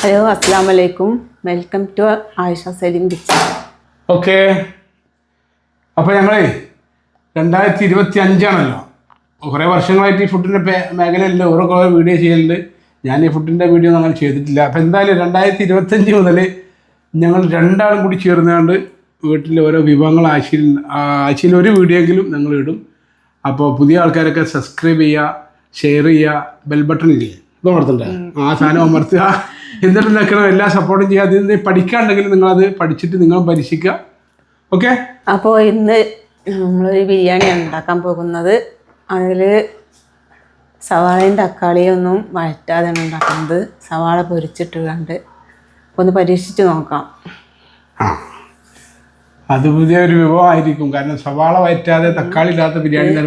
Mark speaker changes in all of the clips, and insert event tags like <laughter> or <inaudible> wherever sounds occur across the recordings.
Speaker 1: Hello അസ്സാം വലൈക്കും welcome to Ayisha Saleem kitchen.
Speaker 2: Okay. അപ്പോൾ ഞങ്ങളെ രണ്ടായിരത്തി ഇരുപത്തി അഞ്ചാണല്ലോ കുറേ വർഷങ്ങളായിട്ട് ഈ ഫുഡിന്റെ മേഖലയിലെ ഓരോ കുറേ വീഡിയോ ചെയ്യലുണ്ട്. ഞാൻ ഈ ഫുഡിന്റെ വീഡിയോ ഒന്നും അങ്ങനെ ചെയ്തിട്ടില്ല. അപ്പോൾ എന്തായാലും രണ്ടായിരത്തി ഇരുപത്തഞ്ച് മുതൽ ഞങ്ങൾ രണ്ടാളും കൂടി ചേർന്നുകൊണ്ട് വീട്ടിൽ ഓരോ വിഭവങ്ങൾ ആഴ്ചയിൽ ആഴ്ചയിൽ ഒരു വീഡിയോ എങ്കിലും ഞങ്ങൾ ഇടും. അപ്പോൾ പുതിയ ആൾക്കാരൊക്കെ സബ്സ്ക്രൈബ് ചെയ്യുക ഷെയർ ചെയ്യുക ബെൽ ബട്ടൺ ഇല്ലേ? ഇത് അമർത്തണ്ടേ ആ സാധനം അമർത്തുക. എന്നിട്ട് നിൽക്കണം എല്ലാം സപ്പോർട്ടും ചെയ്യുക അതിൽ നിന്ന് പഠിക്കാണ്ടെങ്കിൽ അത് പഠിച്ചിട്ട് നിങ്ങൾ പരീക്ഷിക്കുക. ഓക്കെ
Speaker 1: അപ്പോൾ ഇന്ന് നമ്മളൊരു ബിരിയാണിയാണ് ഉണ്ടാക്കാൻ പോകുന്നത്. അതിൽ സവാളയും തക്കാളിയും ഒന്നും വഴറ്റാതെയാണ് ഉണ്ടാക്കുന്നത്. സവാള പൊരിച്ചിട്ട് കണ്ട് ഒന്ന് പരീക്ഷിച്ച് നോക്കാം.
Speaker 2: അത് പുതിയ ഒരു വിഭവമായിരിക്കും. കാരണം സവാള വയറ്റാതെ തക്കാളി ഇല്ലാത്ത ബിരിയാണി ഞാൻ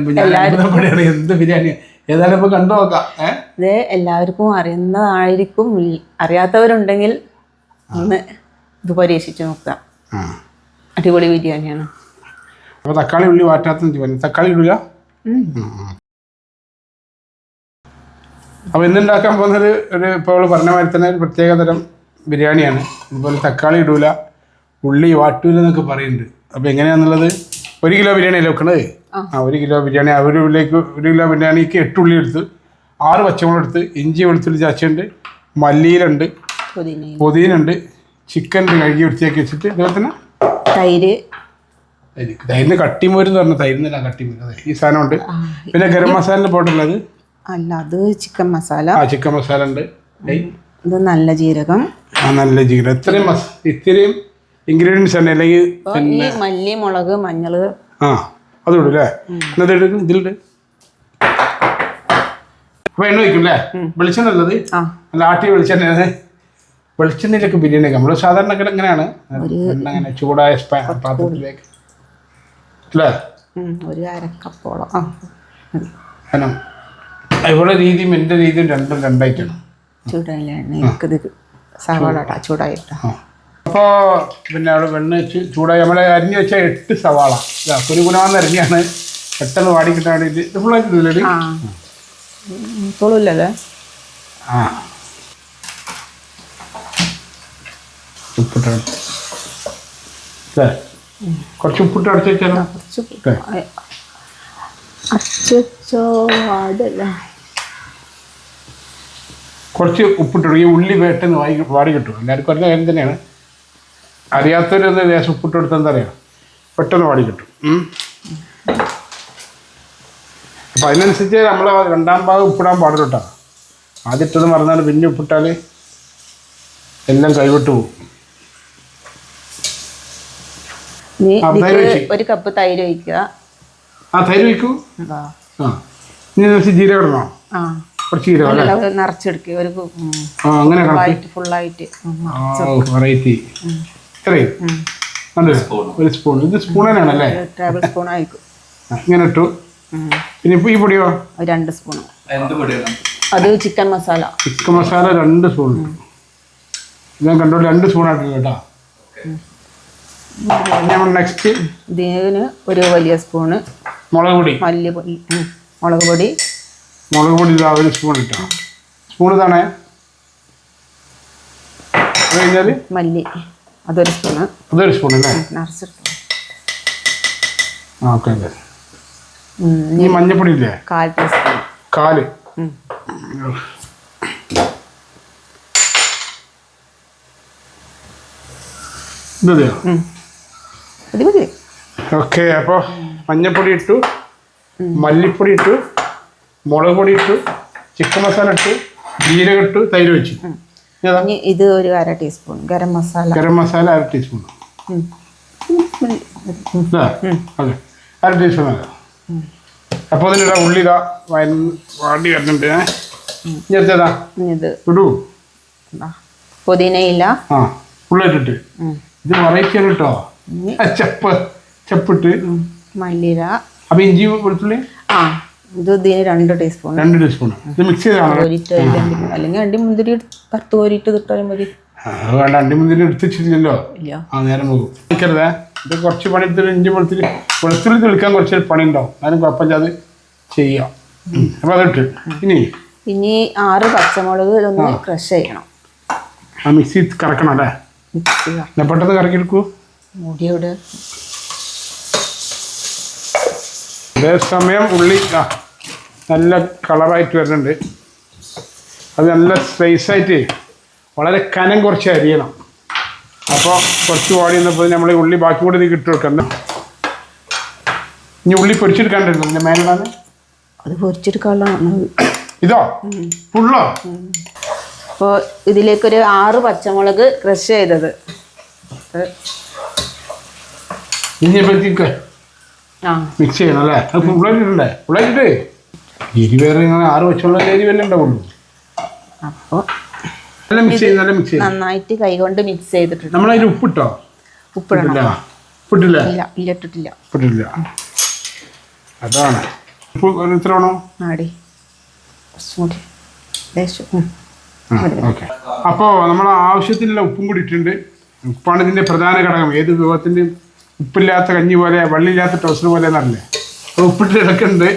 Speaker 2: എന്ത് ബിരിയാണി ഏതായാലും ഇപ്പോൾ കണ്ടു നോക്കാം. ഏ?
Speaker 1: ഇത് എല്ലാവർക്കും അറിയുന്നതായിരിക്കും. അറിയാത്തവരുണ്ടെങ്കിൽ ഒന്ന് ഇത് പരീക്ഷിച്ച് നോക്കാം
Speaker 2: ആ.
Speaker 1: അടിപൊളി ബിരിയാണിയാണ്
Speaker 2: അപ്പോൾ തക്കാളി ഉള്ളി വാറ്റാത്ത പറഞ്ഞു തക്കാളി ഇടില്ല
Speaker 1: അപ്പൊ
Speaker 2: അപ്പോൾ ഇന്നുണ്ടാക്കാൻ പോകുന്നത് ഒരു ഇപ്പോൾ പറഞ്ഞ മാതിരി തന്നെ ഒരു പ്രത്യേക തരം ബിരിയാണിയാണ്. ഇതുപോലെ തക്കാളി ഇടൂല ഉള്ളി വാട്ടൂല എന്നൊക്കെ പറയുന്നുണ്ട്. അപ്പോൾ എങ്ങനെയാണെന്നുള്ളത് ഒരു കിലോ ബിരിയാണി അല്ലേ വെക്കണത്? ആ. ഒരു കിലോ ബിരിയാണി. ഒരു ഉള്ളിലേക്ക് ഒരു കിലോ ബിരിയാണിക്ക് എട്ട് ഉള്ളി എടുത്ത് ആറ് പച്ചമുളക് എടുത്ത് ഇഞ്ചി വെളുത്തുള്ളി ചാച്ചുണ്ട് മല്ലിയിലുണ്ട് പുതിനുണ്ട് ചിക്കൻ കഴുകി വൃത്തിയാക്കി വെച്ചിട്ട്. ഇതുപോലെ തന്നെ
Speaker 1: തൈര്.
Speaker 2: തൈര്. തൈരിന് കട്ടിമോര് എന്ന് പറഞ്ഞ തൈരിന്നല്ല കട്ടിമോര്. ഈ സാധനമുണ്ട്. പിന്നെ ഗരം മസാലന്റെ പോട്ടുള്ളത്
Speaker 1: അല്ല അത് ചിക്കൻ മസാല.
Speaker 2: ആ ചിക്കൻ മസാല ഉണ്ട്.
Speaker 1: ഇത് നല്ല ജീരകം.
Speaker 2: ആ നല്ല ജീരകം. ഇത്രയും ഇത്രയും ഇൻഗ്രീഡിയൻസ് തന്നെ അല്ലെങ്കിൽ
Speaker 1: മല്ലി മുളക് മഞ്ഞൾ
Speaker 2: ആ അതുകൊണ്ടല്ലേ ഇതിലുണ്ട് അല്ലേ? അപ്പോൾ എണ്ണ വയ്ക്കും അല്ലേ വെളിച്ചെണ്ണ ഉള്ളത് നല്ല ആട്ടി വെളിച്ചെണ്ണ വെളിച്ചെണ്ണയിലൊക്കെ ബിരിയാണി വെക്കാം നമ്മൾ സാധാരണ എങ്ങനെയാണ് എണ്ണ അങ്ങനെ ചൂടായ പാത്രത്തിലേക്ക്. അല്ലേ?
Speaker 1: ഒരു അരക്കപ്പോളം.
Speaker 2: കാരണം ഇവിടെ രീതിയും എന്റെ രീതിയും രണ്ടും രണ്ടായിട്ടാണ്.
Speaker 1: ചൂടായില്ല? സവാള ചൂടായിട്ടാ.
Speaker 2: അപ്പോൾ പിന്നെ അവിടെ വെണ്ണ വെച്ച് ചൂടായി. നമ്മളെ അരിഞ്ഞു വെച്ച എട്ട് സവാള. ഇതാ കുരുകുനാന്ന് അരിഞ്ഞാണ് പെട്ടെന്ന് വാടി കിട്ടാൻ വേണ്ടിയിട്ട് ഇത് ഫുള്ളായിട്ടില്ലേ
Speaker 1: ഇപ്പോഴും
Speaker 2: ആ. ഉപ്പിട്ട്. അല്ലേ കുറച്ച് ഉപ്പിട്ട് അടച്ചു വെച്ചാലോ?
Speaker 1: കുറച്ച്
Speaker 2: ഓക്കെ
Speaker 1: അച്ചോ അതല്ല
Speaker 2: കുറച്ച് ഉപ്പിട്ട് ഈ ഉള്ളി വേട്ടെന്ന് വായി വാടി കിട്ടും. എല്ലാവർക്കും അറിഞ്ഞ കാര്യം തന്നെയാണ്. അറിയാത്തവരൊന്ന് ദേശം ഉപ്പിട്ട് കൊടുത്താൽ എന്താ അറിയാം പെട്ടെന്ന് വാടി കിട്ടും. അപ്പം അതിനനുസരിച്ച് നമ്മൾ രണ്ടാം ഭാഗം ഉപ്പിടാൻ പാടില്ല കേട്ടോ. ആദ്യം ഇട്ടത് മറന്നാൽ പിന്നെ ഉപ്പിട്ടാൽ എല്ലാം കൈവിട്ടു പോകും.
Speaker 1: ഒരു കപ്പ് തൈര് ഒഴിക്കുക.
Speaker 2: ആ തൈര് വയ്ക്കൂ
Speaker 1: എന്താ
Speaker 2: ആ. ഇനി കുറച്ച് ജീരകം ഇടണോ?
Speaker 1: ആ.
Speaker 2: കുറച്ച് ജീരകം
Speaker 1: നിറച്ചെടുക്കുക ഒരു
Speaker 2: ആ അങ്ങനെ
Speaker 1: ഫുള്ളായിട്ട്
Speaker 2: വെറൈറ്റി. ഇത്രയും? ഒരു സ്പൂൺ ഇത് സ്പൂൺ
Speaker 1: ടേബിൾ സ്പൂൺ ആയിരിക്കും.
Speaker 2: ഇങ്ങനെ ഇട്ടു. പിന്നെ ഈ പൊടിയോ?
Speaker 1: രണ്ട് സ്പൂൺ അത് ചിക്കൻ മസാല
Speaker 2: ചിക്കൻ മസാല രണ്ട് സ്പൂൺ ഞാൻ കണ്ടോ രണ്ട് സ്പൂൺ ആയിട്ടില്ല കേട്ടോ. ഞാൻ നെക്സ്റ്റ്
Speaker 1: ഇതിന് ഒരു വലിയ സ്പൂണ്
Speaker 2: മുളക് പൊടി.
Speaker 1: മല്ലിപ്പൊടി മുളക് പൊടി.
Speaker 2: മുളക് പൊടി ഇതാ ഒരു സ്പൂൺ ഇട്ടോ. സ്പൂൺ ഇതാണേ? കഴിഞ്ഞാൽ
Speaker 1: മല്ലി. അതൊരു സ്പൂണ്
Speaker 2: അതൊരു സ്പൂൺ അല്ലേ? ഓക്കെ ഓക്കെ ഈ മഞ്ഞപ്പൊടി ഇല്ലേ
Speaker 1: കാൽ ടീസ്പൂൺ. കാൽ.
Speaker 2: ഓക്കെ അപ്പോൾ മഞ്ഞപ്പൊടി ഇട്ടു മല്ലിപ്പൊടി ഇട്ടു മുളക് പൊടി ഇട്ടു ചിക്കൻ മസാല ഇട്ടു ജീരക ഇട്ടു തൈര് വെച്ചു.
Speaker 1: ഇത് ഒരു അര ടീസ്പൂൺ ഗരം മസാല.
Speaker 2: ഗരം മസാല അര ടീസ്പൂൺ. അതെ. അര ടീസ്പൂൺ അതെ. അപ്പോൾ അതിനിടാ ഉള്ളി ഇതാ വാടി വരുന്നുണ്ട് ഏ. ഇനി അടുത്തതാ?
Speaker 1: ഇനി ഇത്.
Speaker 2: ഇടൂ.
Speaker 1: എന്താ
Speaker 2: ആ ഉള്ളിട്ടിട്ട്. ഇത് വെറൈറ്റി ആണ് കേട്ടോ ചെപ്പ് ചെപ്പിട്ട്.
Speaker 1: മല്ലിര
Speaker 2: അപ്പൊ ഇഞ്ചി വെളുത്തുള്ളി?
Speaker 1: ആ ഇത് ഇതിന് രണ്ട് ടീസ്പൂൺ
Speaker 2: രണ്ട് ടീസ്പൂൺ ഇത് മിക്സ് ചെയ്താണ്
Speaker 1: അല്ലെങ്കിൽ അണ്ടി മുന്തിരി പത്ത് കോരിയിട്ട് ഇതിട്ടാലും മതി.
Speaker 2: വേണ്ട അണ്ടി മുന്തിരി എടുത്ത് വെച്ചിട്ടില്ലല്ലോ.
Speaker 1: ഇല്ല.
Speaker 2: ആ നേരം പോകും. ഇത് കുറച്ച് പണി ഇഞ്ചി വെളുത്തിരി വെളുത്തുള്ളി തെളിക്കാൻ കുറച്ച് പണി ഉണ്ടാവും അതിന് കുഴപ്പമില്ല അത് ചെയ്യാം. അപ്പോൾ അതിട്ട് ഇനി?
Speaker 1: ഇനി ആറ് പച്ചമുളക് ഇതൊന്ന് ക്രഷ് ചെയ്യണം.
Speaker 2: ആ മിക്സി കറക്കണം അല്ലേ? പെട്ടെന്ന് കറക്കിയെടുക്കൂ
Speaker 1: മുടിയോട്
Speaker 2: അതേസമയം ഉള്ളി ആ നല്ല കളറായിട്ട് വരുന്നുണ്ട്. അത് നല്ല സ്പേസ് ആയിട്ട് വളരെ കനം കുറച്ച് അരിയണം. അപ്പോൾ കുറച്ച് വാടി വന്നപ്പോൾ നമ്മൾ ഉള്ളി ബാക്കി കൂടി ഇതിൽ ഇട്ട് കൊടുക്കണം ഇനി ഉള്ളി പൊരിച്ചെടുക്കാണ്ടിരുന്നു പിന്നെ മേലാണ്
Speaker 1: അത് പൊരിച്ചെടുക്കാനുള്ള
Speaker 2: ഇതോ? ഫുള്ളോ?
Speaker 1: അപ്പോൾ ഇതിലേക്കൊരു ആറ് പച്ചമുളക് ക്രഷ് ചെയ്തത്. ഇനി
Speaker 2: ഇനിയപ്പോഴത്തേക്ക്
Speaker 1: ആ.
Speaker 2: മിക്സ് ചെയ്യണം അല്ലേ? അത് ഫുള്ളായിട്ടിട്ടുണ്ടേ ഫുള്ളായിട്ടിട്ട് എരി വേറെ ആറ് പച്ചമുളക് എരി വല്ല ഉണ്ടാവുള്ളൂ
Speaker 1: അപ്പോൾ നന്നായിട്ട് കൈകൊണ്ട് മിക്സ് ചെയ്തിട്ടുണ്ട്
Speaker 2: നമ്മളതിൽ ഉപ്പിട്ടോ?
Speaker 1: ഉപ്പിടണം
Speaker 2: ഉപ്പിട്ടില്ല?
Speaker 1: ഇല്ല ഇട്ടിട്ടില്ല
Speaker 2: ഉപ്പിട്ടില്ല. അതാണ്. ഉപ്പ് എത്ര വേണോ?
Speaker 1: ആടി
Speaker 2: അപ്പോൾ നമ്മൾ ആവശ്യത്തിനുള്ള ഉപ്പും കൂടി ഇട്ടിട്ടുണ്ട്. ഉപ്പാണ് ഇതിന്റെ പ്രധാന ഘടകം. ഏത് വിഭവത്തിന്റെയും ഉപ്പില്ലാത്ത കഞ്ഞി പോലെ വെള്ളമില്ലാത്ത ടോസ്റ്റ് പോലെ എന്നറിയില്ലേ? അപ്പോൾ ഉപ്പിട്ട് ഇടക്കുന്നുണ്ട്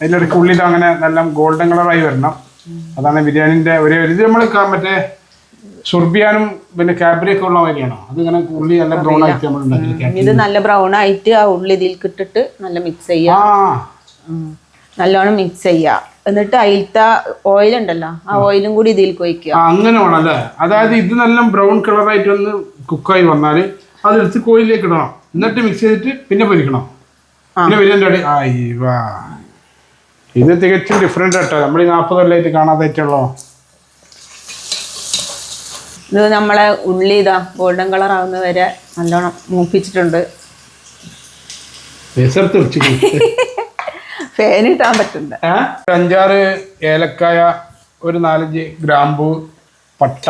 Speaker 2: അതിലിടക്ക് ഉള്ളിൽ അങ്ങനെ നല്ല ഗോൾഡൻ കളറായി വരണം. അതാണ് ബിരിയാണിന്റെ ഒരേ ഒരു ഇത് നമ്മൾ മറ്റേ സുർബിയാനും പിന്നെ കാബ്രിയൊക്കെ ഉള്ള മാതിരിയാണോ? ഇങ്ങനെ ഉള്ളി നല്ല ബ്രൗൺ ആയിട്ട് നമ്മൾ ഉണ്ടാക്കി
Speaker 1: ഇത് നല്ല ബ്രൗൺ ആയിട്ട് ആ ഉള്ളി ഇതിൽ ഇട്ടിട്ട് നല്ല മിക്സ്
Speaker 2: ആ.
Speaker 1: ചെയ്യുക നല്ലോണം മിക്സ് ചെയ്യുക എന്നിട്ട് അതിലത്തെ ഓയിൽ ഉണ്ടല്ലോ ആ ഓയിലും കൂടി ഇതിൽ ഒഴിക്കുക
Speaker 2: ആ അങ്ങനെ വേണം അല്ലേ? അതായത് ഇത് നല്ല ബ്രൗൺ കളറായിട്ട് ഒന്ന് കുക്കായി വന്നാൽ അതെടുത്ത് കോയിലേക്ക് ഇടണം. എന്നിട്ട് മിക്സ് ചെയ്തിട്ട് പിന്നെ പൊരിക്കണം. പിന്നെ ബിരിയാണി ആയി വാ ഇത് തികച്ചും ഡിഫറെന്റ് ആട്ടോ. നമ്മൾ ഈ നാൽപ്പത് കൊല്ലമായിട്ട് കാണാതായിട്ടുള്ളോ
Speaker 1: ഇത് നമ്മളെ ഉള്ളി ഇതാ ഗോൾഡൻ കളർ ആവുന്ന വരെ നല്ലോണം മൂപ്പിച്ചിട്ടുണ്ട്. ഫാൻ <laughs> ഇട്ടാൻ
Speaker 2: അഞ്ചാറ് ഏലക്കായ ഒരു നാലഞ്ച് ഗ്രാമ്പു പട്ട.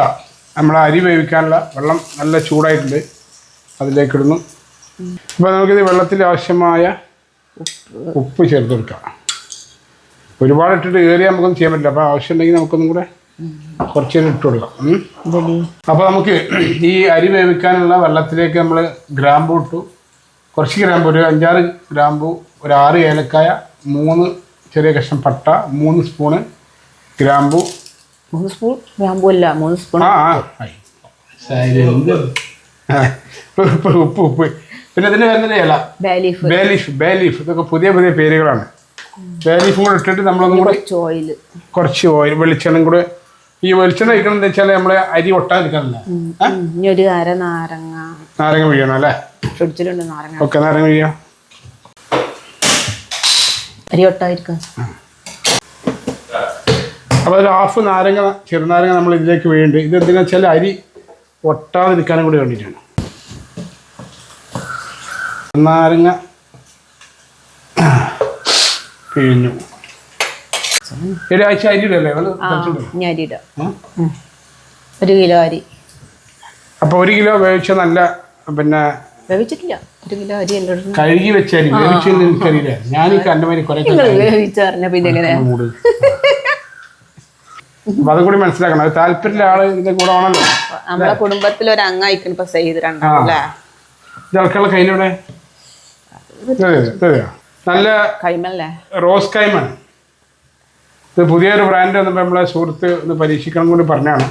Speaker 2: നമ്മൾ അരി വേവിക്കാനുള്ള വെള്ളം നല്ല ചൂടായിട്ടുണ്ട്. അതിലേക്കിടുന്നു. അപ്പോൾ നമുക്കിത് വെള്ളത്തിൽ ആവശ്യമായ ഉപ്പ് ചേർത്ത് കൊടുക്കാം. ഒരുപാട് ഇട്ടിട്ട് ഏറിയ നമുക്കൊന്നും ചെയ്യാൻ പറ്റില്ല. അപ്പോൾ ആവശ്യമുണ്ടെങ്കിൽ നമുക്കൊന്നും കൂടെ കുറച്ച് നേരം ഇട്ട് കൊടുക്കാം. അപ്പോൾ നമുക്ക് ഈ അരി വേവിക്കാനുള്ള വെള്ളത്തിലേക്ക് നമ്മൾ ഗ്രാമ്പു ഇട്ടു. കുറച്ച് ഗ്രാമ്പു ഒരു അഞ്ചാറ് ഗ്രാമ്പു ഒരു ആറ് ഏലക്കായ മൂന്ന് ചെറിയ കഷ്ണം പട്ട മൂന്ന് സ്പൂണ് ഗ്രാമ്പു.
Speaker 1: മൂന്ന് സ്പൂൺ ഗ്രാമ്പു അല്ല മൂന്ന് സ്പൂൺ.
Speaker 2: ആ ഉപ്പ് ഉപ്പ് ഉപ്പ്. പിന്നെ ഇതിന് വരുന്നില്ല ഇല
Speaker 1: bay leaf bay leaf
Speaker 2: bay leaf bay leaf. ഇതൊക്കെ പുതിയ പുതിയ പേരുകളാണ്. ലീഫും കൂടെ ഇട്ടിട്ട് നമ്മളൊന്നും കൂടെ
Speaker 1: കുറച്ച് ഓയിൽ
Speaker 2: കുറച്ച് ഓയിൽ വെളിച്ചെണ്ണം കൂടെ. ഈ വെളിച്ചെണ്ണ കഴിക്കണം എന്താ വെച്ചാൽ നമ്മളെ അരി ഒട്ടാതിരിക്കാനല്ല
Speaker 1: ഇനി ഒരു അര നാരങ്ങ.
Speaker 2: നാരങ്ങ വീഴണം അല്ലേ?
Speaker 1: ഫ്രിഡ്ജിലുണ്ട് നാരങ്ങ.
Speaker 2: ഓക്കെ നാരങ്ങ പിഴിയാം.
Speaker 1: അരി ഒട്ടാതിരിക്കാം.
Speaker 2: അപ്പോൾ ഒരു ഹാഫ് നാരങ്ങ ചെറുനാരങ്ങ നമ്മൾ ഇതിലേക്ക് വീഴുന്നുണ്ട് ഇത് എന്തിനാ വെച്ചാൽ അരി ഒട്ടാതിരിക്കാനും കൂടി വേണ്ടിയിട്ടാണ് നാരങ്ങ പിഴിഞ്ഞു ഒരാഴ്ച അരി ഇടല്ലേ
Speaker 1: ആ ഇനി അരി ഇടാം ഒരു കിലോ അരി.
Speaker 2: അപ്പോൾ ഒരു കിലോ വേവിച്ച നല്ല പിന്നെ
Speaker 1: വേവിച്ചിട്ടില്ല. ഒരു കിലോ അരി
Speaker 2: കഴുകി വെച്ച അരി. വേവിച്ചെന്ന് എനിക്കറിയില്ല. ഞാൻ ഈ കണ്ടമാരി കുറെ
Speaker 1: നിങ്ങൾ വേവിച്ചറിഞ്ഞ പിന്നെ എങ്ങനെ?
Speaker 2: അപ്പൊ അതും കൂടി മനസ്സിലാക്കണം. അത് താല്പര്യമുള്ള ആൾ ഇതിന്റെ കൂടെ ആണല്ലോ.
Speaker 1: നമ്മളെ കുടുംബത്തിൽ ഒരു അംഗായിക്കണം ഇപ്പൊ അല്ലേ?
Speaker 2: ഇത് ആൾക്കാരുടെ കയ്യിലൂടെ നല്ല
Speaker 1: കൈമല്ലേ?
Speaker 2: റോസ് കൈമൺ. ഇത് പുതിയൊരു ബ്രാൻഡ് വന്നപ്പോൾ നമ്മളെ സുഹൃത്ത് ഒന്ന് പരീക്ഷിക്കണം കൂടി പറഞ്ഞാണ്.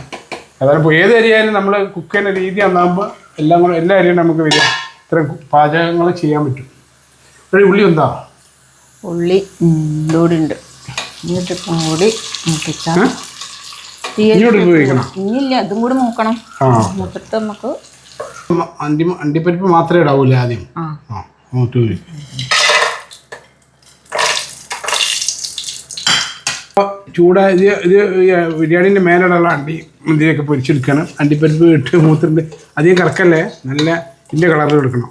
Speaker 2: അതായത് ഏത് അരിയായാലും നമ്മൾ കുക്ക് ചെയ്യുന്ന രീതി നന്നാകുമ്പോൾ എല്ലാം കൂടെ എല്ലാ അരിയും നമുക്ക് വരിക. ഇത്രയും പാചകങ്ങൾ ചെയ്യാൻ പറ്റും. ഒരു ഉള്ളി എന്താ
Speaker 1: ഉള്ളി ഉണ്ട്. എന്നിട്ട് ഇപ്പം കൂടി മൂപ്പിച്ചാൽ
Speaker 2: ഏ? ഇനിയോട് ഉപയോഗിക്കണം.
Speaker 1: അതും കൂടി മൂക്കണം. മൂത്തിട്ട് നമുക്ക്
Speaker 2: അണ്ടി അണ്ടിപ്പരിപ്പ് മാത്രമേ ഇടാവൂല ആദ്യം?
Speaker 1: ആ.
Speaker 2: ആ അങ്ങോട്ട് പോയി ചൂടാ ഇത് ഇത് ബിരിയാണീന്റെ മേലുള്ള അണ്ടി മുന്തിരിയൊക്കെ പൊരിച്ചെടുക്കണം. അണ്ടിപ്പരിപ്പ് ഇട്ട് മൂത്തിട്ട് അധികം കറക്കല്ലേ നല്ല ഇതിന്റെ കളറിൽ എടുക്കണം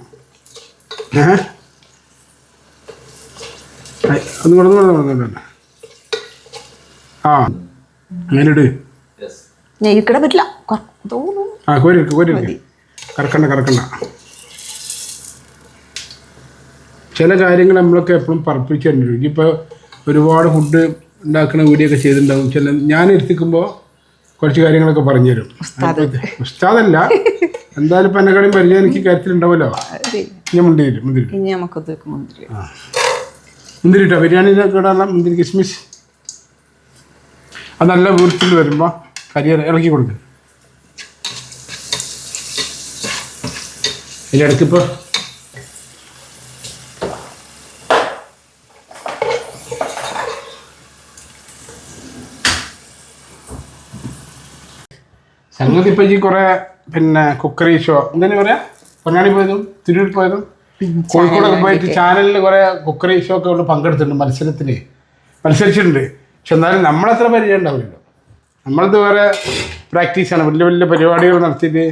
Speaker 2: ഏഹ് ഒന്ന് കൊടുത്തു കൊടുത്തു ആ അങ്ങനെ ഇട്.
Speaker 1: പറ്റില്ല.
Speaker 2: ആ കോരി കോരി കറക്കണ്ട കറക്കണ്ട. ചില കാര്യങ്ങൾ നമ്മളൊക്കെ എപ്പോഴും പറപ്പിച്ചു തന്നെ ഇനിയിപ്പോൾ ഒരുപാട് ഫുഡ് ഉണ്ടാക്കുന്ന വീഡിയോ ഒക്കെ ചെയ്തിട്ടുണ്ടാവും. ചില ഞാൻ എടുത്തിക്കുമ്പോൾ കുറച്ച് കാര്യങ്ങളൊക്കെ പറഞ്ഞുതരും. ഉസ്താദല്ല. എന്തായാലും ഇപ്പം എന്നെ കടയും പരിചയം എനിക്ക് കാര്യത്തിലുണ്ടാവുമല്ലോ. ഞാൻ മുന്തിരി മുന്തിരി
Speaker 1: മുന്തിരി
Speaker 2: ഇട്ടോ? ബിരിയാണിയിലൊക്കെ ഇടാനുള്ള മുന്തിരി കിസ്മിസ്? അത് നല്ല വൃത്തിയിൽ വരുമ്പോൾ കരി ഇറക്കി കൊടുക്കും. ഇതിലിടയ്ക്കിപ്പോൾ സംഗതി ഇപ്പൊ ഈ കുറെ പിന്നെ കുക്കറി ഷോ എന്തിനു പറയാ? പൊന്നാണി പോയതും തിരൂർ പോയതും കോഴിക്കോടൊക്കെ പോയിട്ട് ചാനലിൽ കുറെ കുക്കറി ഷോ ഒക്കെ ഉള്ള പങ്കെടുത്തിട്ടുണ്ട് മത്സരത്തിന് മത്സരിച്ചിട്ടുണ്ട്. പക്ഷെ എന്നാലും നമ്മളത്ര പരിചയം ഉണ്ടാവില്ലല്ലോ. നമ്മളത് വേറെ പ്രാക്ടീസാണ് വലിയ വലിയ പരിപാടികൾ നടത്തിയിട്ട്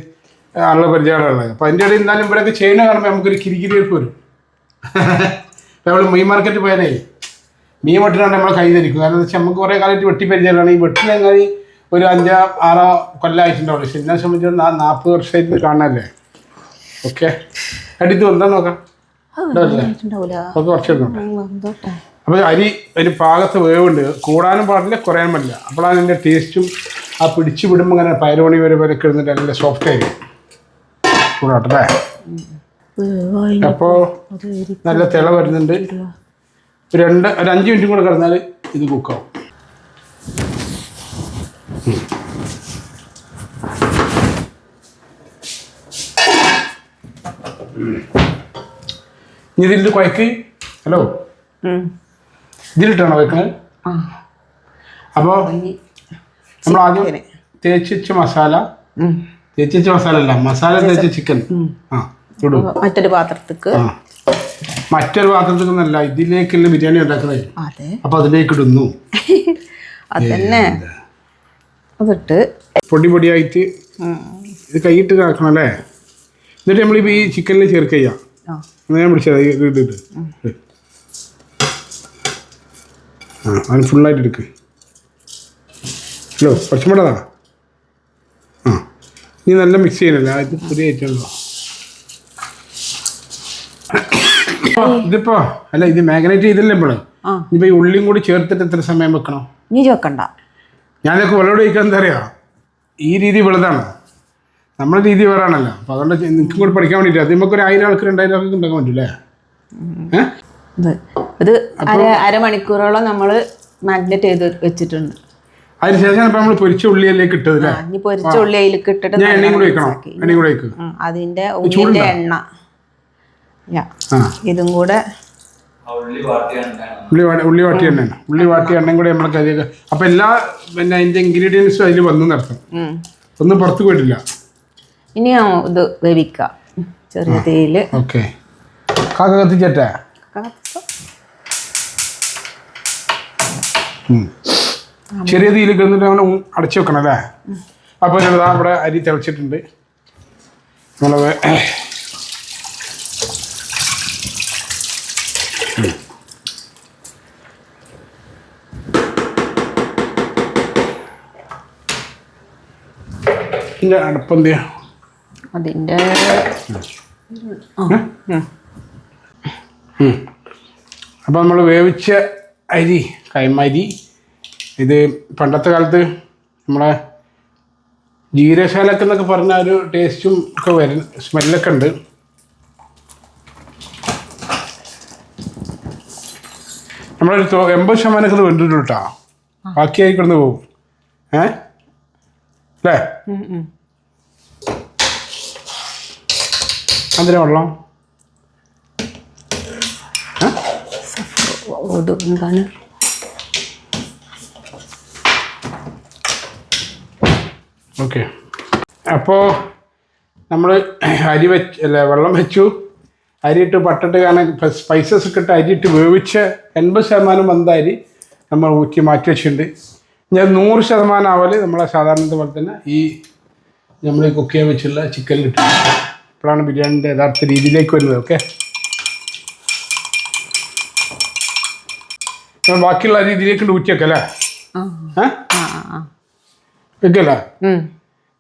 Speaker 2: ആളുടെ പരിചയമുള്ളത് അപ്പോൾ അതിന്റെ ഇടയിൽ എന്നാലും ഇവിടെയൊക്കെ ചെയ്യുന്ന കാണുമ്പോൾ നമുക്കൊരു കിരികിരിയൊക്കെ വരും. ഇപ്പോൾ നമ്മൾ മീൻ മാർക്കറ്റ് പോയാലേ മീൻ വെട്ടിനാണ് നമ്മളെ കൈ ധരിക്കും കാരണം എന്താ വെച്ചാൽ നമുക്ക് കുറേ കാലമായിട്ട് വെട്ടി പരിചയമാണ് ഈ വെട്ടിനെങ്ങനെ ഒരു അഞ്ചോ ആറോ കൊല്ലമായിട്ടുണ്ടാവുള്ളൂ പക്ഷെ എന്നെ സംബന്ധിച്ച് ആ നാൽപ്പത് വർഷമായിട്ട് കാണാനല്ലേ? ഓക്കെ. അടുത്ത് എന്താ നോക്കാം.
Speaker 1: അപ്പൊ
Speaker 2: അപ്പോൾ അരി ഒരു പാകത്ത് വേവുണ്ട്. കൂടാനും പാടില്ല കുറയാനും പാടില്ല. അപ്പോഴാണ് അതിന്റെ ടേസ്റ്റും ആ പിടിച്ചു വിടുമ്പോൾ ഇങ്ങനെ പയറുപണി വരെ വരെ കിടന്നിട്ട് നല്ല സോഫ്റ്റ് ആയിരിക്കും കൂടാട്ടെ അപ്പോൾ നല്ല തിള വരുന്നുണ്ട്. രണ്ട് ഒരു അഞ്ച് മിനിറ്റും കൂടെ കിടന്നാൽ ഇത് കുക്കാവും. ഇനി ഇതിൽ കുഴക്ക് ഹലോ. ഇതിലിട്ടാണോ വെക്കുന്നത്
Speaker 1: ആ.
Speaker 2: അപ്പോൾ നമ്മൾ ആദ്യം തേച്ചിച്ച മസാല. തേച്ചിച്ച മസാല അല്ല മസാല തേച്ച ചിക്കൻ. ആ ഇടും.
Speaker 1: മറ്റൊരു പാത്രത്തേക്ക്.
Speaker 2: മറ്റൊരു പാത്രത്തേക്ക് നിന്നല്ല ഇതിലേക്കുള്ള ബിരിയാണി ഉണ്ടാക്കുന്നത് അപ്പൊ അതിലേക്ക് ഇടുന്നു. <laughs>
Speaker 1: അതന്നെ. അതിട്ട്
Speaker 2: പൊടി പൊടിയായിട്ട് ഇത് കൈയിട്ട് കാക്കണം അല്ലേ എന്നിട്ട് നമ്മളിപ്പോൾ ഈ ചിക്കനിൽ ചെയ്യാം. എന്നാ ഞാൻ പിടിച്ചത് ഇട്ടിട്ട് ആ അതിന് ഫുള്ളായിട്ട് എടുക്ക്. ഹലോ പച്ചമുളകാ? ആ നീ നല്ല മിക്സ് ചെയ്യണല്ലേ? ഇത് പുതിയ ഐറ്റമുണ്ടോ ഇതിപ്പോ അല്ല ഇത് മാഗ്നേറ്റ് ചെയ്തില്ലേ
Speaker 1: ഇപ്പോൾ
Speaker 2: ഇനിയിപ്പോ ഈ ഉള്ളിയും കൂടി ചേർത്തിട്ട് എത്ര സമയം വെക്കണം?
Speaker 1: നീ ചോക്കണ്ട
Speaker 2: ഞാനൊക്കെ വെള്ളോട് കഴിക്കാൻ എന്താ അറിയാം? ഈ രീതി വെളുതാണ് നമ്മുടെ രീതി വേറാണല്ലോ. അപ്പോൾ അതുകൊണ്ട് നിനക്കും കൂടി പഠിക്കാൻ വേണ്ടിയിട്ട് അത് നമുക്ക് ഒരു ആയിരം ആൾക്കാർ രണ്ടായിരം ആൾക്കാർ ഉണ്ടാക്കാൻ പറ്റില്ലേ ഏഹ്
Speaker 1: ഇത് ഇത് അര അരമണിക്കൂറോളം നമ്മൾ മാഗ്നറ്റ് ചെയ്ത് വെച്ചിട്ടുണ്ട്.
Speaker 2: അതിനുശേഷം നമ്മൾ പൊരിച്ച ഉള്ളിയിലേക്ക് ഇട്ടത് അല്ലേ?
Speaker 1: ആ, പൊരിച്ച ഉള്ളിയിലേക്ക് ഇട്ടിട്ട്
Speaker 2: ഞാൻ എണ്ണയും കൂടി വെക്കണം? എണ്ണയും കൂടി വെക്കുക
Speaker 1: അതിന്റെ ഉള്ളിന്റെ എണ്ണ. ഇതും കൂടെ
Speaker 2: ഉള്ളി വാട്ടി ഉള്ളി വാട്ടി എണ്ണയാണ് ഉള്ളി വാട്ടി എണ്ണയും കൂടെ നമ്മൾ കരി അപ്പം എല്ലാ പിന്നെ അതിന്റെ ഇൻഗ്രീഡിയൻസും അതിൽ വന്നു നടത്തും ഒന്നും പുറത്ത് പോയിട്ടില്ല.
Speaker 1: ഇനി ഇത് വേവിക്കാം ചെറിയ തീയിൽ.
Speaker 2: ഓക്കെ. കാക്ക കത്തിച്ചേട്ടെ. ചെറിയ തീയിൽ കിടന്നിട്ട് അങ്ങനെ അടച്ചു വെക്കണം അല്ലേ? അപ്പോൾ ഇതാ ഇവിടെ അരി തിളച്ചിട്ടുണ്ട്. നമ്മളത് ഇതിന്റെ അടുപ്പെന്ത്
Speaker 1: അതിന്റെ ആ,
Speaker 2: അപ്പോൾ നമ്മൾ വേവിച്ച അരി കൈമരി ഇത് പണ്ടത്തെ കാലത്ത് നമ്മളെ ജീരശാലക്ക് എന്നൊക്കെ പറഞ്ഞ ഒരു ടേസ്റ്റും ഒക്കെ വരും സ്മെല്ലൊക്കെ ഉണ്ട്. നമ്മളൊരു എൺപത് ശതമാനമൊക്കെ വെന്തിട്ടു കേട്ടോ. ബാക്കിയായി കിടന്ന് പോകും ഏ? അല്ലേ. അതിന് വെള്ളം?
Speaker 1: എന്താണ്?
Speaker 2: ഓക്കെ. അപ്പോൾ നമ്മൾ അരി വെച്ച് അല്ല വെള്ളം വെച്ചു. അരിയിട്ട് പട്ടിട്ട് കാരണം സ്പൈസസ് ഒക്കെ ഇട്ട് അരിയിട്ട് വേവിച്ച് എൺപത് ശതമാനം വന്ന അരി നമ്മൾ ഊറ്റി മാറ്റി വെച്ചിട്ടുണ്ട്. ഞാൻ നൂറ് ശതമാനം ആവൽ നമ്മളെ സാധാരണത്തെ പോലെ തന്നെ ഈ നമ്മൾ കുക്ക് ചെയ്യാൻ വെച്ചുള്ള ചിക്കൻ കിട്ടും. അപ്പോഴാണ് ബിരിയാണിന്റെ യഥാർത്ഥ രീതിയിലേക്ക് വരുന്നത് ഓക്കെ ബാക്കിയുള്ള രീതിയിലേക്ക് ഊറ്റിയൊക്കെ അല്ലേ? വെക്കല്ലേ?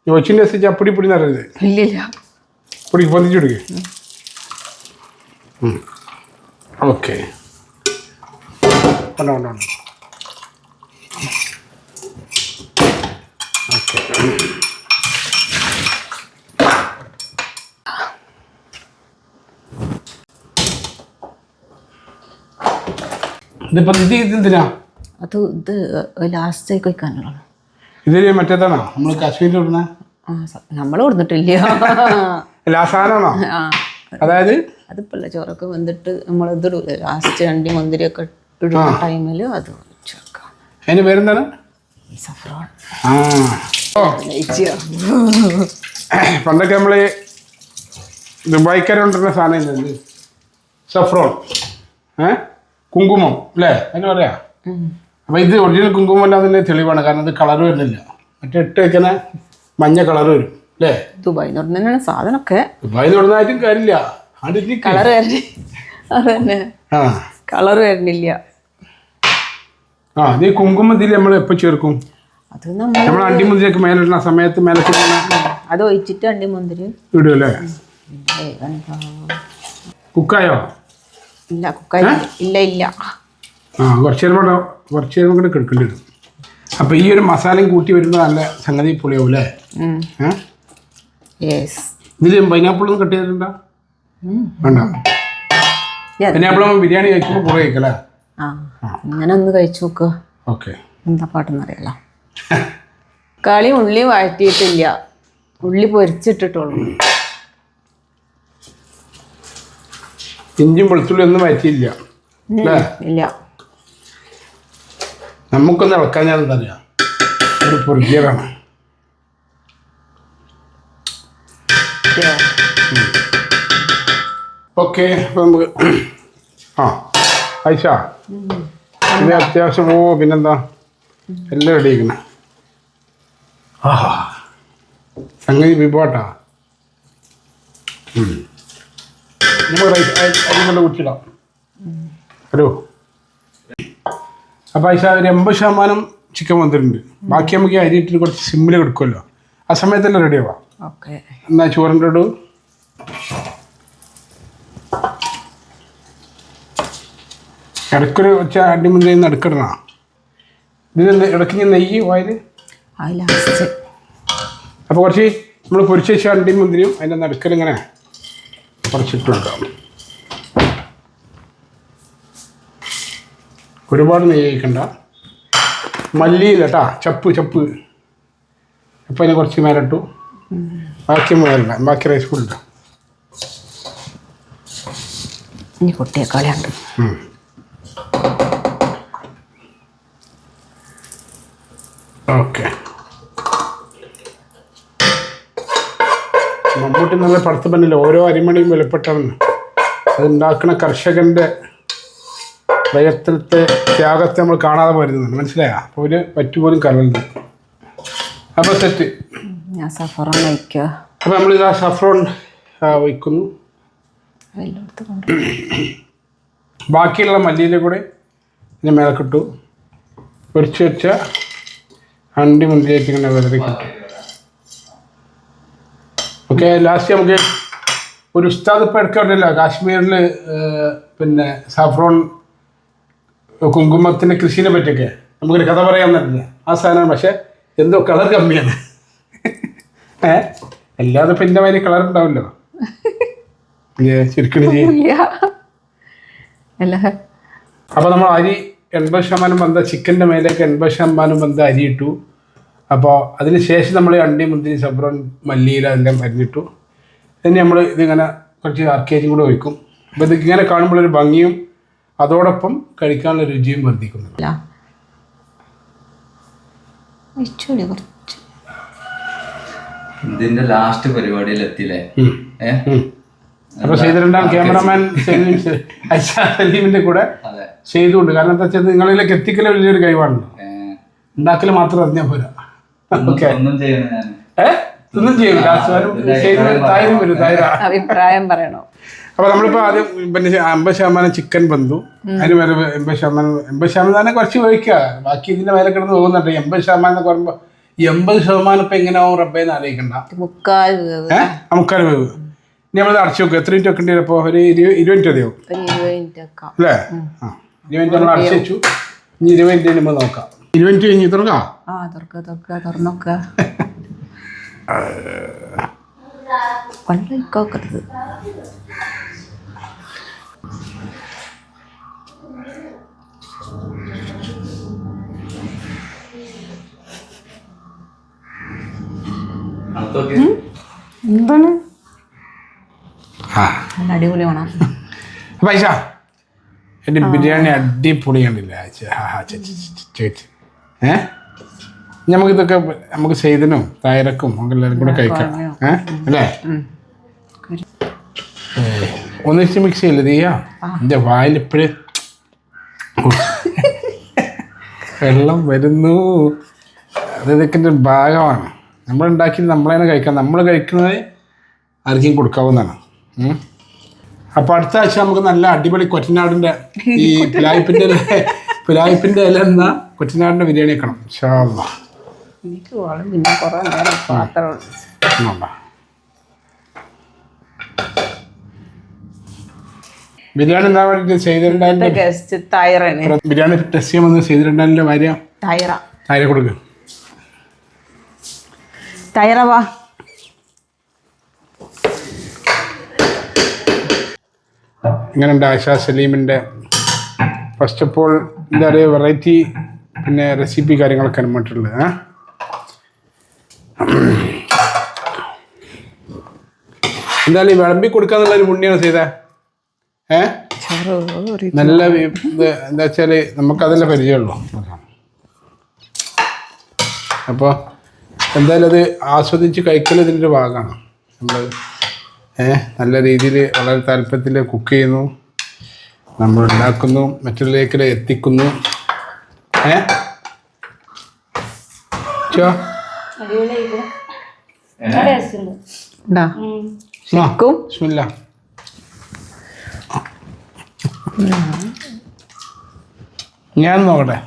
Speaker 2: ഒച്ചിന്റെ അനുസരിച്ച് അപ്പടി പൊടി നിറയത് പൊടി പൊന്തിച്ചു കൊടുക്കേ. ഓക്കെ. ഉണ്ടോ ഉണ്ടോ വേണ്ട. ഓക്കെ ഇതിപ്പോൾ ഇത് ഇതെന്തിനാ?
Speaker 1: അത് ഇത് ലാസ്റ്റേക്ക് വെക്കാനുള്ളതാണ്.
Speaker 2: ഇതിൽ മറ്റേതാണോ? നമ്മൾ കാശ്മീരിൽ ഇടുന്ന?
Speaker 1: നമ്മൾ കൊടുത്തിട്ടില്ല.
Speaker 2: ലാസാനാണോ അതായത്?
Speaker 1: അതിപ്പോൾ ചോറൊക്കെ വന്നിട്ട് നമ്മൾ ഇതിടൂല ലാസ്റ്റ് അണ്ടി മുന്തിരിയൊക്കെ ഇടുന്ന ടൈമിൽ അത്
Speaker 2: അതിന് പേരെന്താണ്? ആ. പണ്ടൊക്കെ നമ്മൾ ദുബായിക്കാർ കൊണ്ടുവരുന്ന സാധനം സഫ്രോൺ. ഏ? കുങ്കുമം അല്ലേ? അതിന് പറയാ? അപ്പോൾ ഇത് ഒറിജിനൽ കുങ്കുമം അല്ലാതിന്റെ തെളിവാണ്. കാരണം ഇത് കളർ വരുന്നില്ല. മറ്റേ ഇട്ട് വെക്കുന്ന മഞ്ഞ കളർ വരും. അല്ലേ?
Speaker 1: ദുബായി എന്ന് പറഞ്ഞാൽ സാധനമൊക്കെ
Speaker 2: ദുബായിൽ തുടർന്നായിട്ടും കാര്യമില്ല.
Speaker 1: കളർ വരണേ
Speaker 2: ആ.
Speaker 1: കളർ വരണില്ല.
Speaker 2: ആ ഇത് ഈ നമ്മൾ എപ്പോൾ ചേർക്കും?
Speaker 1: അത് നമ്മൾ
Speaker 2: നമ്മൾ അണ്ടിമുന്തിരിയൊക്കെ മേലിടുന്ന സമയത്ത് ഇങ്ങനെ
Speaker 1: അത് ഒഴിച്ചിട്ട് അണ്ടി മുന്തിരി
Speaker 2: ഇടും അല്ലേ
Speaker 1: എന്താ?
Speaker 2: കുക്കായോ?
Speaker 1: ഇല്ല കുക്കായി. ഇല്ല ഇല്ല.
Speaker 2: ആ കുറച്ച് നേരം കൂടെ കുറച്ച് നേരം കൂടെ കിടക്കേണ്ടി വരും. അപ്പോൾ ഈ ഒരു മസാലയും കൂട്ടി വരുമ്പോൾ നല്ല സംഗതി പൊളിയാവും അല്ലേ ഏ?
Speaker 1: യെസ്
Speaker 2: ഇതിൽ പൈനാപ്പിൾ ഒന്നും കട്ട് ചെയ്തിട്ടുണ്ടോ വേണ്ട. പൈനാപ്പിൾ ബിരിയാണി കഴിക്കുമ്പോൾ കുറേ കഴിക്കല്ലേ?
Speaker 1: ആ. ഇങ്ങനെ ഒന്ന് കഴിച്ചു നോക്ക്.
Speaker 2: ഓക്കെ.
Speaker 1: എന്താ പാട്ടെന്ന് അറിയാലോ കളി ഉള്ളി വഴറ്റിയിട്ടില്ല. ഉള്ളി പൊരിച്ചിട്ടിട്ടുള്ളൂ.
Speaker 2: ഇഞ്ചും വെളുത്തുള്ളി ഒന്നും വയറ്റിയില്ല
Speaker 1: ഇല്ല.
Speaker 2: നമുക്കൊന്ന് ഇളക്കാൻ ഞാൻ എന്താ അറിയാം? ഒരു? ഓക്കെ അപ്പം നമുക്ക് ആ ഐഷ ഇത് അത്യാവശ്യം ഓ പിന്നെന്താ? എല്ലാം റെഡി ആഹാ. സംഗതി വിഭവട്ടാ. നമുക്ക് റൈസ് കുറ്റിടാം ഹലോ അപ്പോൾ ഐഷ ഒരു എൺപത് ശതമാനം ചിക്കൻ വന്നിട്ടുണ്ട്. ബാക്കി നമുക്ക് അരി ഇട്ടിട്ട് കുറച്ച് സിമ്മിൽ കൊടുക്കുമല്ലോ ആ സമയത്തല്ലേ റെഡി ആവാം.
Speaker 1: ഓക്കെ.
Speaker 2: എന്നാ ചോറിന്റെ ഇടൂ ഇടയ്ക്കൊരു വെച്ച അടിമുന്തിരി നടുക്കിടണ ഇതിന് ഇടയ്ക്ക് ഞാൻ നെയ്യ്
Speaker 1: ലാസ്റ്റ്
Speaker 2: അപ്പോൾ കുറച്ച് നമ്മൾ പൊരിച്ച വെച്ച അണ്ടി മുന്തിരിയും അതിന്റെ നടുക്കൽ ഇങ്ങനെ കുറച്ചിട്ടുണ്ടാവും. ഒരുപാട് നെയ്യ് കഴിക്കണ്ട മല്ലിയില്ല കേട്ടാ ചപ്പ് ചപ്പ്. അപ്പം അതിനെ കുറച്ച് മേലിട്ടു. ബാക്കി മേലിട ബാക്കി റൈസ് കൂടി
Speaker 1: ഇനി കുട്ടിയെക്കളിയുണ്ട്
Speaker 2: ഓക്കെ. മമ്മൂട്ടി നല്ല പടത്ത് പറഞ്ഞില്ല ഓരോ അരിമണിയും വെളിപ്പെട്ടാണ് അതുണ്ടാക്കുന്ന കർഷകന്റെ കർഷകന്റെ പ്രയത്നത്തെ ത്യാഗത്തെ നമ്മൾ കാണാതെ വരുന്നുണ്ട് മനസ്സിലായോ? അപ്പോൾ ഒരു പറ്റുപോലും കലണ്ട് അപ്പോൾ സെറ്റ്
Speaker 1: ഞാൻ സഫറോൺ
Speaker 2: അപ്പോൾ നമ്മളിത് ആ സഫറോൺ വയ്ക്കുന്നു ബാക്കിയുള്ള മല്ലിയിലെ കൂടെ ഇതിന് മേലക്കിട്ടു പൊരിച്ച് വെച്ച അണ്ടി മുന്തിരിയായിട്ട് ഇങ്ങനെ വെറുതെ കിട്ടും ഓക്കെ ലാസ്റ്റ് നമുക്ക് ഒരു ഉസ്താദ് ഇപ്പം എടുക്കാറില്ല കാശ്മീരിൽ പിന്നെ സാഫ്രോൺ കുങ്കുമത്തിന്റെ കൃഷിനെ പറ്റിയൊക്കെ. നമുക്കൊരു കഥ പറയാൻ പറ്റില്ല ആ സാധനമാണ് പക്ഷേ എന്തോ കളർ കമ്മിയാണ്. ഏ? അല്ലാതെ പിന്നെ അതിന് കളർ ഉണ്ടാവില്ലോ ചുരുക്കണി
Speaker 1: അല്ല.
Speaker 2: അപ്പോൾ നമ്മൾ അരി എൺപത് ശതമാനം വന്ന ചിക്കന്റെ മേലേക്ക് എൺപത് ശതമാനം വന്ന അരി ഇട്ടു. അപ്പോൾ അതിന് ശേഷം നമ്മൾ അണ്ടി മുന്തിരി സബ്രൻ മല്ലിയില എല്ലാം അരിഞ്ഞിട്ടു. ഇനി നമ്മൾ ഇതിങ്ങനെ കുറച്ച് അർക്കേജും കൂടെ ഒഴിക്കും. അപ്പോൾ ഇത് ഇങ്ങനെ കാണുമ്പോൾ ഒരു ഭംഗിയും അതോടൊപ്പം കഴിക്കാനുള്ള രുചിയും വർദ്ധിക്കുന്നു.
Speaker 3: ഇതിന്റെ ലാസ്റ്റ് പരിപാടിയിൽ എത്തിയില്ലേ.
Speaker 2: ചെയ്ത് രണ്ടാം ക്യാമറാമാൻ സലീം <laughs> ഐഷ സലീമിന്റെ കൂടെ ചെയ്തുകൊണ്ട് കാരണം എന്താ വെച്ചാൽ നിങ്ങളിലേക്ക് എത്തിക്കല വലിയൊരു കഴിവാണല്ലോ. ഉണ്ടാക്കൽ മാത്രം അറിഞ്ഞാൽ പോരാ.
Speaker 3: ഒന്നും-
Speaker 2: ഓക്കെ.
Speaker 3: ഒന്നും ചെയ്യണ ഞാൻ.
Speaker 2: ഒന്നും ചെയ്യും കാശുവാനും തായും വരും തായ
Speaker 1: അഭിപ്രായം പറയണോ?
Speaker 2: അപ്പോൾ നമ്മളിപ്പോൾ ആദ്യം പിന്നെ അമ്പത് ശതമാനം ചിക്കൻ ബന്ധു. അതിന് വരെ എൺപത് ശതമാനം എൺപത് ശതമാനം തന്നെ കുറച്ച് ഒഴിക്കുക ബാക്കി ഇതിന്റെ മേലെ കിടന്ന് പോകുന്നുണ്ട്. എൺപത് ശതമാനം എന്നൊക്കെ പറയുമ്പോൾ എൺപത് ശതമാനം ഇപ്പൊ എങ്ങനെയാവും റബ്ബേന്ന് ആലോചിക്കണ്ട.
Speaker 1: മുക്കാൽ
Speaker 2: നമുക്കത് വേവ്. ഇനി നമ്മൾ അടച്ചു നോക്കും എത്ര മിനിറ്റ് വെക്കേണ്ടി വരും? അപ്പോൾ ഒരു ഇരുപത് ഇരുപത് മിനിറ്റ് മതിയാവും അല്ലേ? ആ ഇരുപത് മിനിറ്റ് നമ്മൾ അടച്ചു വെച്ചു. ഇനി ഇരുപത് മിനിറ്റ് കഴിയുമ്പോൾ നോക്കാം. ഇരുപത് മിനിറ്റ് കഴിഞ്ഞ് തുറക്കാം?
Speaker 1: ആ തുറക്കുക തുറക്കുക തുറന്നോക്കുക വെള്ളം എന്താണ്? നല്ല അടിപൊളി വേണം.
Speaker 2: പൈസ എന്റെ ബിരിയാണി അടിപൊളിയാണില്ല ചേച്ചി ഏ? നമുക്കിതൊക്കെ നമുക്ക് ചെയ്തനും തൈരക്കും നമുക്ക് എല്ലാവരും കൂടെ കഴിക്കാം. ഏ? അല്ലേ? ഒന്നിച്ച് മിക്സ് ചെയ്യില്ല തീയാ എന്റെ വായിലിപ്പോഴേ. വെള്ളം വരുന്നു. അത് ഇതൊക്കെ ഭാഗമാണ്. നമ്മളുണ്ടാക്കി നമ്മളതിനെ കഴിക്കാം. നമ്മൾ കഴിക്കുന്നത് ആർക്കും കൊടുക്കാവുന്നതാണ്. ഉം. അപ്പോൾ അടുത്ത ആഴ്ച നമുക്ക് നല്ല അടിപൊളി കൊറ്റനാടിന്റെ ഈ <laughs> പുലായിപ്പിന്റെ പുലായിപ്പിന്റെ ഇല എന്ന കൊറ്റനാടിന്റെ ബിരിയാണി വെക്കണം ഷാള്ള
Speaker 1: എനിക്ക് വേണം പിന്നെ കുറേ നേരം പാത്രം.
Speaker 2: ബിരിയാണി എന്താ ചെയ്തിട്ടുണ്ടായിരുന്നു?
Speaker 1: ടയറാണ്
Speaker 2: ബിരിയാണി ടെസ്റ്റ് ചെയ്യുമ്പോൾ ചെയ്തിട്ടുണ്ടായിരുന്നില്ല ഭാര്യ? ഭാര്യ കൊടുക്കുക
Speaker 1: തൈറ വാ.
Speaker 2: ഇങ്ങനെയുണ്ട് ആശാ സലീമിന്റെ. ഫസ്റ്റ് ഓഫ് ഓൾ എന്താ പറയുക വെറൈറ്റി പിന്നെ റെസിപ്പി കാര്യങ്ങളൊക്കെ അനുഭവത്തിലുള്ളത് ഏ? എന്തായാലും വിളമ്പി കൊടുക്കാന്നുള്ളൊരു പുണ്യാണ് ചെയ്തേ ഏ? നല്ല എന്താ വെച്ചാൽ നമുക്കതല്ലേ പരിചയമുള്ളൂ. അപ്പോൾ എന്തായാലും അത് ആസ്വദിച്ച് കഴിക്കൽ ഇതിന്റെ ഒരു ഭാഗമാണ്. നമ്മൾ നല്ല രീതിയിൽ വളരെ താല്പര്യത്തിൽ കുക്ക് ചെയ്യുന്നു. നമ്മൾ ഉണ്ടാക്കുന്നു മറ്റുള്ളവരിലേക്ക് എത്തിക്കുന്നു. ഏ? ചോ. ബിസ്മില്ലാ. ഞാൻ നോക്കട്ടെ.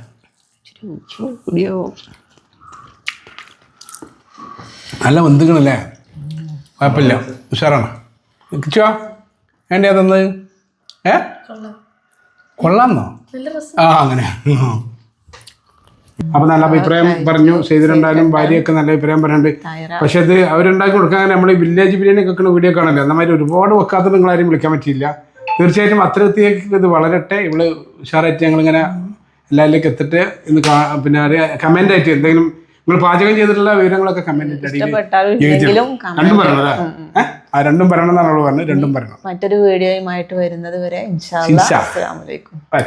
Speaker 2: നല്ല ബന്ധുക്കളല്ലേ? കുഴപ്പമില്ല. ഉഷാറാണ്? കിച്ചോ? വേണ്ടി തന്നത് ഏ? കൊള്ളാന്നോ? ആ അങ്ങനെ. അപ്പൊ നല്ല അഭിപ്രായം പറഞ്ഞു. ചെയ്തിട്ടുണ്ടായാലും ഭാര്യയൊക്കെ നല്ല അഭിപ്രായം പറയുന്നുണ്ട്
Speaker 1: ടയറ
Speaker 2: പക്ഷെ ഇത് അവരുണ്ടാക്കി കൊടുക്കാൻ നമ്മൾ വില്ലേജ് ബിരിയാണി വെക്കുന്ന വീഡിയോ കാണല്ലോ? അന്നമാതിരി ഒരുപാട് വെക്കാത്ത നിങ്ങളാരും വിളിക്കാൻ പറ്റിയില്ല. തീർച്ചയായിട്ടും അത്തരത്തിലേക്ക് ഇത് വളരട്ടെ. ഇവൾ ഉഷാറായിട്ട് ഞങ്ങളിങ്ങനെ എല്ലാവരിലേക്ക് എത്തിട്ട് ഇന്ന് പിന്നെ അറിയാം കമന്റ് ആയിട്ട് എന്തെങ്കിലും നിങ്ങൾ പാചകം ചെയ്തിട്ടുള്ള വിവരങ്ങളൊക്കെ കമന്റ് ആയിട്ട് അടിയിൽ
Speaker 1: ഇഷ്ടപ്പെട്ടാലും
Speaker 2: എഴുതി ആ രണ്ടും പറയണം എന്നാണ് അവൾ പറഞ്ഞത്. രണ്ടും പറയണം
Speaker 1: മറ്റൊരു വീഡിയോയുമായിട്ട് വരുന്നത് വരെ ഇൻഷാ
Speaker 2: ഇൻഷാ.
Speaker 1: അസ്സലാമു അലൈക്കും.
Speaker 2: ബൈ